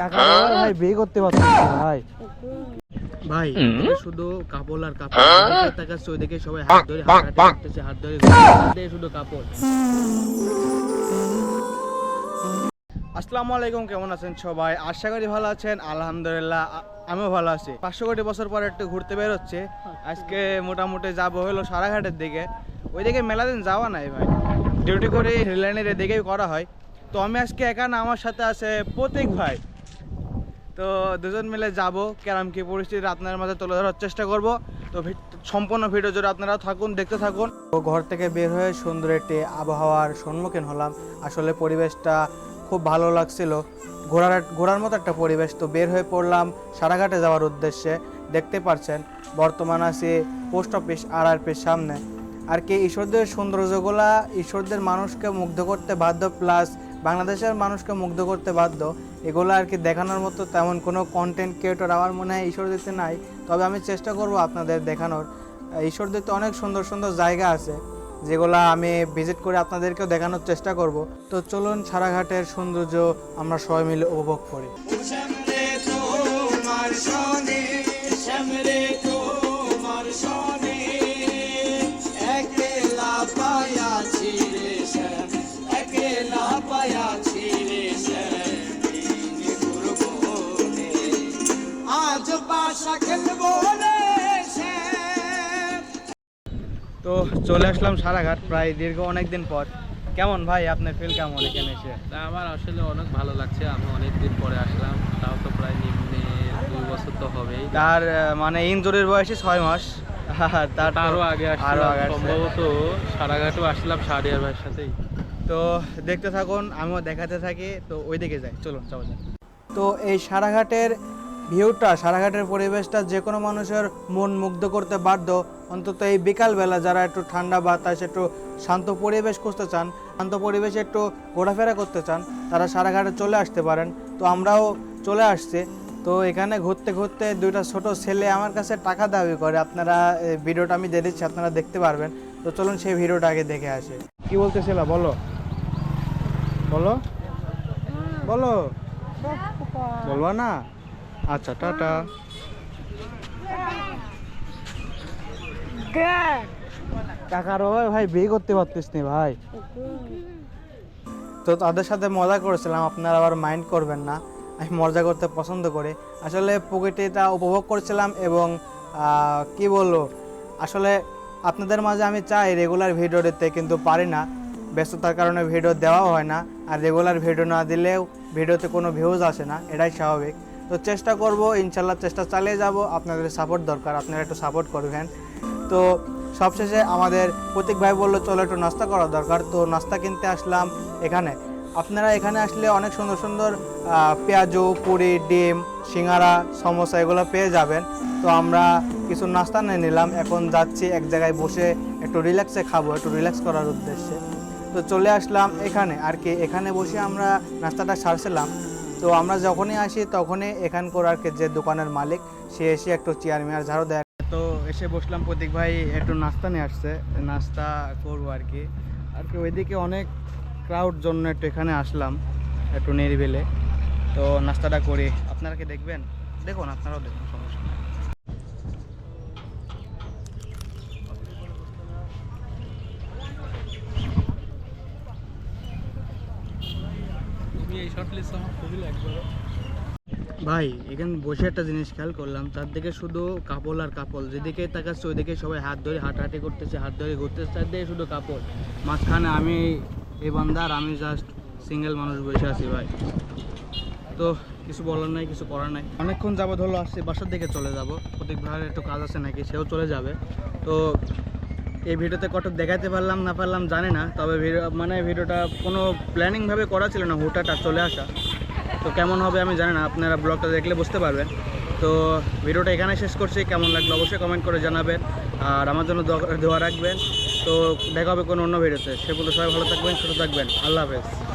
টাকা ভাই বিয়ে করতে পারছি ভাই। ভাই শুধু কাপড় আর কাপড় এদিকে তাকাচ্ছে ওইদিকে সবাই হাত ধরে হাঁটতেছে হাত ধরে শুধু কাপড় আসসালামু আলাইকুম কেমন আছেন সবাই? আশা করি ভালো আছেন আলহামদুলিল্লাহ আমিও ভালো আছি। পাঁচশো কোটি বছর পর একটু ঘুরতে বের হচ্ছে আজকে মোটামুটি যাব হলো সারাঘাটের দিকে। ওইদিকে মেলা দিন যাওয়া নাই ভাই। ডিউটি করে রেললাইনের এদিকেই করা হয়। তো আমি আজকে একা না আমার সাথে আছে প্রতীক ভাই। তো দুজন মিলে যাব কেরাম কি পরিস্থিতি আপনার মাঝে তুলে ধরার চেষ্টা করব। তো সম্পূর্ণ ভিডিও জুড়ে আপনারা থাকুন, দেখতে থাকুন। তো ঘর থেকে বের হয়ে সুন্দর একটি আবহাওয়ার সম্মুখীন হলাম। আসলে পরিবেশটা খুব ভালো লাগছিল। ঘোরার ঘোরার মতো একটা পরিবেশ। তো বের হয়ে পড়লাম সারাঘাটে যাওয়ার উদ্দেশ্যে। দেখতে পারছেন, বর্তমান আছি পোস্ট অফিস আর আর পির সামনে। আর কি, ঈশ্বরদের সৌন্দর্যগুলা ঈশ্বরদের মানুষকে মুগ্ধ করতে বাধ্য, প্লাস বাংলাদেশের মানুষকে মুগ্ধ করতে বাধ্য এগুলো আর কি দেখানোর মতো তেমন কোনো কন্টেন্ট ক্রিয়েটর আমার মনে হয় ঈশ্বরদীতে নাই। তবে আমি চেষ্টা করব আপনাদের দেখানোর। আহ, ঈশ্বরদীতে অনেক সুন্দর সুন্দর জায়গা আছে যেগুলো আমি ভিজিট করে আপনাদেরকেও দেখানোর চেষ্টা করব। তো চলুন সারাঘাটের সৌন্দর্য আমরা সবাই মিলে উপভোগ করি। তো চলে আসলাম সারাঘাট প্রায় দীর্ঘ অনেক দিন পর। কেমন ভাই? আপনার ফিল কেমন এখানে এসে? আমার আসলে অনেক ভালো লাগছে। আমি অনেক দিন পরে আসলাম। তাও তো প্রায় নিম্নে দুই বছর তো হবেই। তার মানে ইনজুরির বয়সে ছয় মাস। তার তো আরও আগে আরও আসলাম। সম্ভবত সারাঘাটও আসলাম সারিয়ার ভাইয়ের সাথেই। তো দেখতে থাকুন আমিও দেখাতে থাকি। তো ওই দিকে যাই। চলুন চলো যাই তো এই সারাঘাটের ভিউটা সারাঘাটের পরিবেশটা যে কোনো মানুষের মন মুগ্ধ করতে বাধ্য। অন্তত এই বিকালবেলা যারা একটু ঠান্ডা বাতাস একটু শান্ত পরিবেশ খুঁজতে চান শান্ত পরিবেশে একটু ঘোরাফেরা করতে চান তারা সারাঘাটে চলে আসতে পারেন। তো আমরাও চলে আসছি। তো এখানে ঘুরতে ঘুরতে দুইটা ছোট ছেলে আমার কাছে টাকা দাবি করে। আপনারা ভিডিওটা আমি দিয়ে দিচ্ছি আপনারা দেখতে পারবেন। তো চলুন সেই ভিডিওটা আগে দেখে আসে। কি বলতেছিল বলো। বলো। বলো। বলবা না? আচ্ছা টাটা। টাকার অভাবে ভাই বিয়ে করতে পারতিস না ভাই। তো তাদের সাথে মজা করেছিলাম আপনারা আবার মাইন্ড করবেন না। আমি মজা করতে পছন্দ করি। আসলে প্রকৃতিটা উপভোগ করছিলাম এবং আহ, কি বলব আসলে আপনাদের মাঝে আমি চাই রেগুলার ভিডিও দিতে কিন্তু পারি না। ব্যস্ততার কারণে ভিডিও দেওয়াও হয় না। আর রেগুলার ভিডিও না দিলেও ভিডিওতে কোনো ভিউজ আসে না। এটাই স্বাভাবিক। তো চেষ্টা করব, ইনশাল্লাহ চেষ্টা চালিয়ে যাব। আপনাদের সাপোর্ট দরকার, আপনারা একটু সাপোর্ট করবেন। তো সবশেষে আমাদের প্রতীক ভাই বলল, চলো একটু নাস্তা করা দরকার। তো নাস্তা কিনতে আসলাম এখানে। আপনারা এখানে আসলে অনেক সুন্দর সুন্দর পেঁয়াজু, পুরি, ডিম, সিঙ্গারা, সমোসা এগুলো পেয়ে যাবেন। তো আমরা কিছু নাস্তা নিয়ে নিলাম। এখন যাচ্ছি এক জায়গায় বসে একটু রিল্যাক্সে খাব, একটু রিল্যাক্স করার উদ্দেশ্যে। তো চলে আসলাম এখানে। আর কি, এখানে বসে আমরা নাস্তাটা সারছিলাম। তো আমরা যখনই আসি, তখনই এখানকার আর যে দোকানের মালিক, সে এসে একটু চেয়ার মেয়ার ঝাড়ু দেয়। তো এসে বসলাম প্রতীক ভাই একটু নাস্তা নিয়ে আসছে। নাস্তা করব আর কি। আর কি ওইদিকে অনেক ক্রাউড জন্য একটু এখানে আসলাম, একটু নিরিবিলে। তো নাস্তাটা করি। আপনারা কি দেখবেন? দেখুন, আপনারাও দেখুন, সমস্যা ভাই, এখানে বসে একটা জিনিস খেয়াল করলাম চারদিকে শুধু কাপড় আর কাপড় যেদিকে তাকাচ্ছে ওইদিকে সবাই হাত ধরে হাঁটাহাঁটি করতেছে, হাত ধরে ঘুরতেছে, তার চারদিকে শুধু কাপড় মাঝখানে আমি এই বান্দার আমি জাস্ট সিঙ্গেল মানুষ বসে আছি ভাই। তো কিছু বলার নাই, কিছু করার নাই। অনেকক্ষণ যাব ধরো আসছি, বাসার দিকে চলে যাব। প্রতীক ভাইয়ের একটু কাজ আছে নাকি, সেও চলে যাবে। তো এই ভিডিওতে কত দেখাতে পারলাম, না পারলাম জানি না, তবে ভিডিও মানে ভিডিওটা কোনো প্ল্যানিংভাবে করা ছিল না হুটাটা চলে আসা। তো কেমন হবে আমি জানি না, আপনারা ব্লগটা দেখলে বুঝতে পারবেন। তো ভিডিওটা এখানে শেষ করছি, কেমন লাগল অবশ্যই কমেন্ট করে জানাবেন, আর আমার জন্য দোয়া- রাখবেন। তো দেখা হবে কোনো অন্য ভিডিওতে সেগুলো সবাই ভালো থাকবেন, সুস্থ থাকবেন, আল্লাহ হাফেজ।